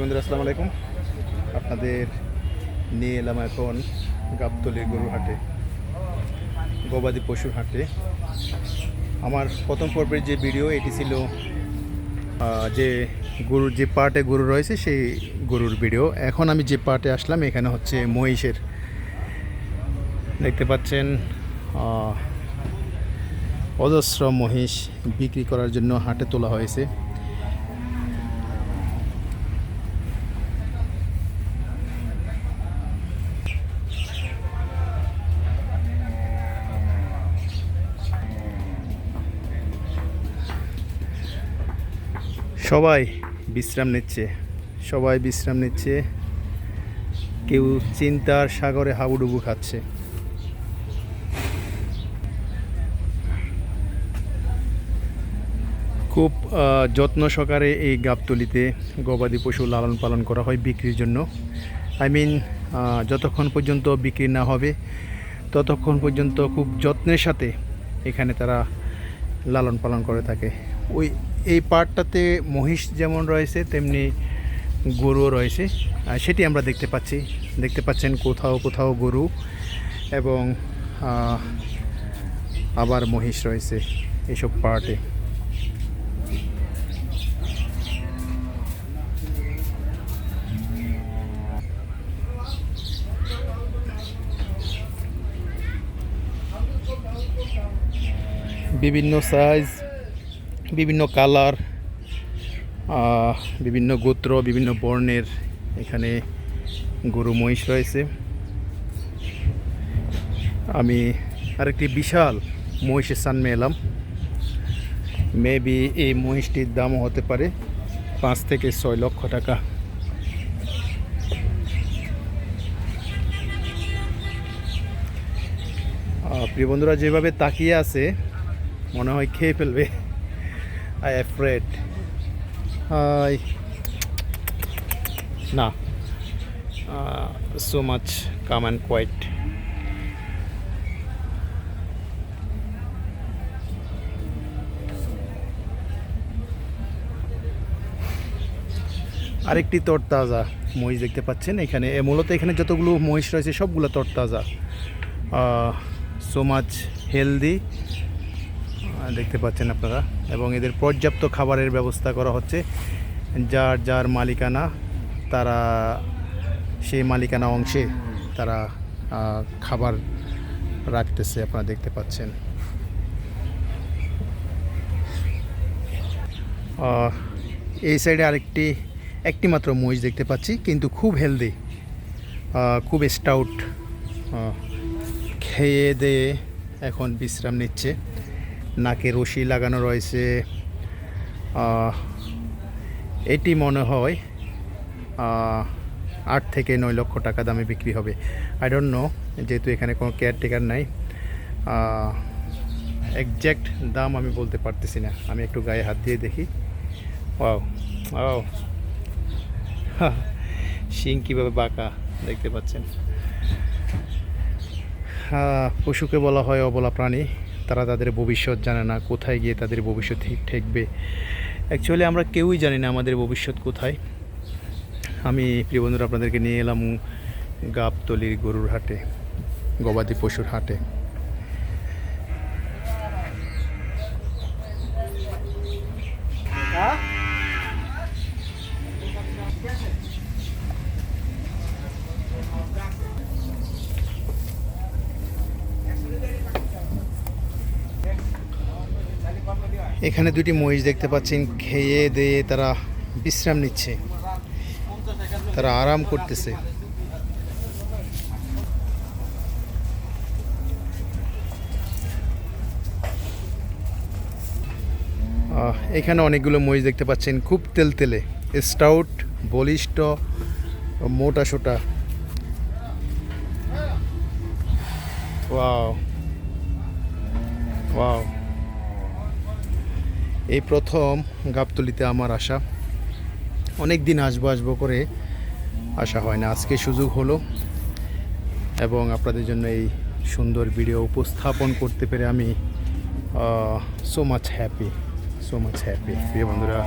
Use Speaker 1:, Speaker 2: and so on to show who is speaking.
Speaker 1: বন্ধুরা, আসসালামু আলাইকুম। আপনাদের নিয়ে এলাম এখন গাবতলি গরু হাটে, গবাদি পশুর হাটে। আমার প্রথম পর্বের যে ভিডিও এটি ছিল যে গরুর, যে পার্টে গরু রয়েছে, সেই গরুর ভিডিও এখন আমি যে পার্টে আসলাম, এখানে হচ্ছে মহিষের। দেখতে পাচ্ছেন অজস্র মহিষ বিক্রি করার জন্য হাটে তোলা হয়েছে। সবাই বিশ্রাম নিচ্ছে। সবাই বিশ্রাম নিচ্ছে। কেউ চিন্তার সাগরে হাবুডুবু খাচ্ছে। খুব যত্ন সহকারে এই গাবতলিতে গবাদি পশু লালন পালন করা হয় বিক্রির জন্য। আই মিন যতক্ষণ পর্যন্ত বিক্রি না হবে, ততক্ষণ পর্যন্ত খুব যত্নের সাথে এখানে তারা লালন পালন করে থাকে। ওই, এই পার্টটাতে মহিষ যেমন রয়েছে, তেমনি গরুও রয়েছে। সেটি আমরা দেখতে পাচ্ছি। দেখতে পাচ্ছেন কোথাও কোথাও গরু এবং আবার মহিষ রয়েছে এইসব পার্টে বিভিন্ন সাইজ বিভিন্ন কালার বিভিন্ন গোত্র, বিভিন্ন বর্ণের এখানে গরু, মহিষ রয়েছে। আমি আরেকটি বিশাল মহিষের সামনে এলাম। মেবি এই মহিষটির দামও হতে পারে পাঁচ থেকে ছয় লক্ষ টাকা। প্রিয় বন্ধুরা, যেভাবে তাকিয়ে আছে মনে হয় খেয়ে ফেলবে। আই অ্যাফ্রেড আই না। So much calm and quite আরেকটি তরতাজা মহিষ দেখতে পাচ্ছেন এখানে। মূলত এখানে যতগুলো মহিষ রয়েছে সবগুলো তরতাজা। সো মাচ হেলদি দেখতে পাচ্ছেন আপনারা। এবং এদের পর্যাপ্ত খাবারের ব্যবস্থা করা হচ্ছে। যার যার মালিকানা, তারা, সেই মালিকানা অংশে তারা খাবার রাখতেছে, আপনারা দেখতে পাচ্ছেন। এই সাইডে আরেকটি, একটি মাত্র মহিষ দেখতে পাচ্ছি, কিন্তু খুব হেলদি খুব স্টাউট খেয়ে দিয়ে এখন বিশ্রাম নিচ্ছে। নাকে রশি লাগানো রয়েছে। এটি মনে হয় আট থেকে নয় লক্ষ টাকা দামে বিক্রি হবে। আই ডোন্ট নো যেহেতু এখানে কোনো কেয়ারটেকার নাই। একজ্যাক্ট দাম আমি বলতে পারতেছি না। আমি একটু গায়ে হাত দিয়ে দেখি। ওয়াও ও শিং কীভাবে বাঁকা দেখতে পাচ্ছেন। পশুকে বলা হয় অবলা প্রাণী। তারা তাদের ভবিষ্যৎ জানে না, কোথায় গিয়ে তাদের ভবিষ্যৎ ঠিক ঠেকবে। অ্যাকচুয়ালি আমরা কেউই জানি না আমাদের ভবিষ্যৎ কোথায়। আমি প্রিয় বন্ধুরা, আপনাদেরকে নিয়ে এলাম গাবতলির গরুর হাটে, গবাদি পশুর হাটে। এখানে দুটি মহিষ দেখতে পাচ্ছেন, খেয়ে দিয়ে তারা বিশ্রাম নিচ্ছে। তারা আরাম করতেছে। এখানে অনেকগুলো মহিষ দেখতে পাচ্ছেন, খুব তেলতেলে। স্টাউট বলিষ্ঠ, মোটা সোটা। ওয়াও। ওয়াও। এই প্রথম গাবতলিতে আমার আসা। অনেক দিন আসব আসব করে আসা হয় না। আজকে সুযোগ হলো এবং আপনাদের জন্য এই সুন্দর ভিডিও উপস্থাপন করতে পেরে আমি so much happy so much happy প্রিয় বন্ধুরা